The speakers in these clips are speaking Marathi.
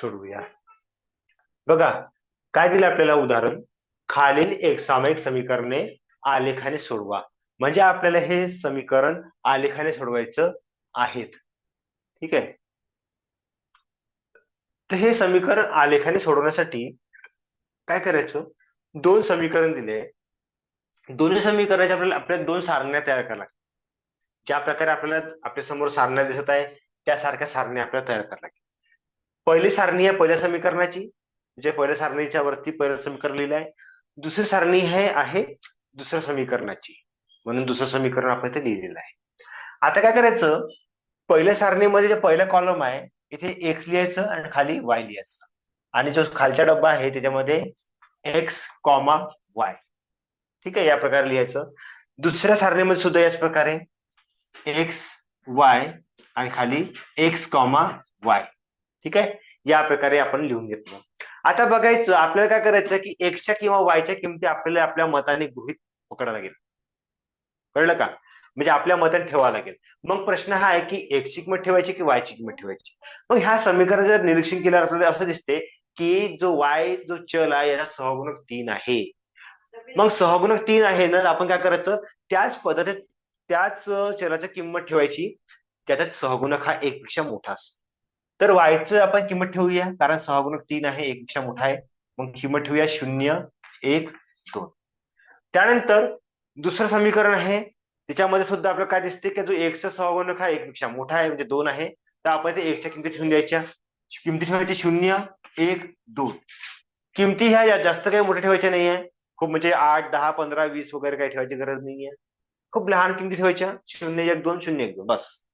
सोडवूया. बघा काय दिलं आपल्याला उदाहरण? खालील एक सामायिक समीकरणे आलेखाने सोडवा. म्हणजे आपल्याला हे समीकरण आलेखाने सोडवायचं आहेत. ठीक आहे? तर हे समीकरण आलेखाने सोडवण्यासाठी काय करायचं? दोन समीकरण दिले. दोन्ही समीकरणाच्या आपल्याला आपल्याला दोन सारण्या तयार कराव्या लागतात ज्या प्रकारे आपल्याला आपल्यासमोर सारण्या दिसत आहे त्यासारख्या सारण्या आपल्याला तयार कराव्या लागतील. पहिली सारणी आहे पहिल्या समीकरणाची जे पहिल्या सारणीच्या वरती पहिलं समीकरण लिहिलं आहे. दुसरी सारणी हे आहे दुसऱ्या समीकरणाची. म्हणून दुसरं समीकरण आपण इथे लिहिलेलं आहे. आता काय करायचं? पहिल्या सारणीमध्ये जे पहिलं कॉलम आहे इथे एक्स लिहायचं आणि खाली वाय लिहायचं. आणि जो खालचा डब्बा आहे त्याच्यामध्ये एक्स कॉमा वाय ठीक आहे या प्रकारे लिहायचं. दुसऱ्या सारणीमध्ये सुद्धा याच प्रकारे एक्स वाय आणि खाली एक्स कॉमा वाय ठीक आहे? या प्रकारे आपण लिहून घेतलं. आता बघायचं आपल्याला काय करायचं की एक्सच्या किंवा वायच्या किमती आपल्याला आपल्या मताने गृहित पकडावं लागेल. कळलं का? म्हणजे आपल्या मताने ठेवावं लागेल. मग प्रश्न हा आहे की एक्सची किंमत ठेवायची की वायची किंमत ठेवायची? मग ह्या समीकरणाचं जर निरीक्षण केल्यावर आपल्याला असं दिसते की जो वाय जो चल आहे याचा सहगुणक तीन आहे. मग सहगुणक तीन आहे ना आपण काय करायचं? त्याच पद्धतीत त्याच चलाची किंमत ठेवायची. त्याच्यात सहगुणक हा एक पेक्षा मोठा असतो. तर वायचं आपण किंमत ठेवूया कारण सहगुणक तीन आहे एक पेक्षा मोठा आहे. मग किंमत ठेवूया शून्य एक दोन. त्यानंतर दुसरं समीकरण आहे त्याच्यामध्ये सुद्धा आपल्याला काय दिसते की जो एकचा सहगुणक हा एकपेक्षा मोठा आहे म्हणजे दोन आहे तर आपण ते एकच्या किमती ठेवून द्यायच्या. किमती ठेवायची शून्य एक दोन. किमती ह्या जास्त काही मोठ्या ठेवायच्या नाहीये. खूप म्हणजे आठ दहा पंधरा वीस वगैरे काही ठेवायची गरज नाहीये. खूप लहान किमती ठेवायच्या. शून्य एक दोन शून्य एक दोन. बस.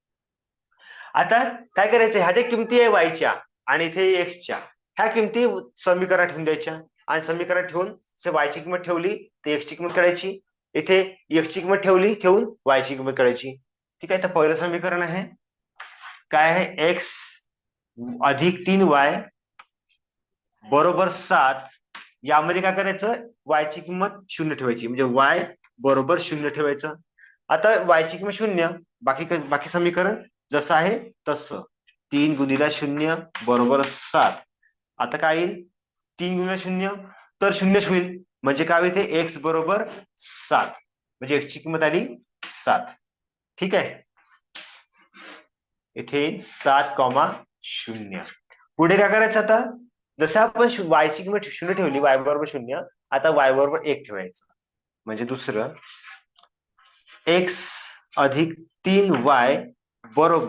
आता काय करायचं? ह्या ज्या किमती आहे वायच्या आणि इथे एक्सच्या ह्या किमती समीकरण ठेवून द्यायच्या. आणि समीकरण ठेवून वायची किंमत ठेवली तर एक्सची किंमत काढायची इथे एक्सची किंमत ठेवली ठेवून वायची किंमत काढायची ठीक आहे? तर पहिलं समीकरण आहे. काय आहे? एक्स अधिक तीन वाय बरोबर सात यामध्ये काय करायचं? वायची किंमत शून्य ठेवायची. म्हणजे वाय बरोबर शून्य ठेवायचं. आता वायची किंमत शून्य बाकी बाकी समीकरण? जसं आहे तसं. तीन गुणिला शून्य बरोबर सात. आता काय येईल? तीन गुणिला शून्य तर शून्य होईल. म्हणजे काय होईल एक्स बरोबर सात. म्हणजे एक्सची किंमत आली सात. ठीक आहे? इथे सात कॉमा शून्य. पुढे काय करायचं आता? जसं आपण वायची किंमत शून्य ठेवली वाय बरोबर शून्य आता वाय बरोबर एक ठेवायचं. म्हणजे दुसरं एक्स अधिक तीन वाय बरोबर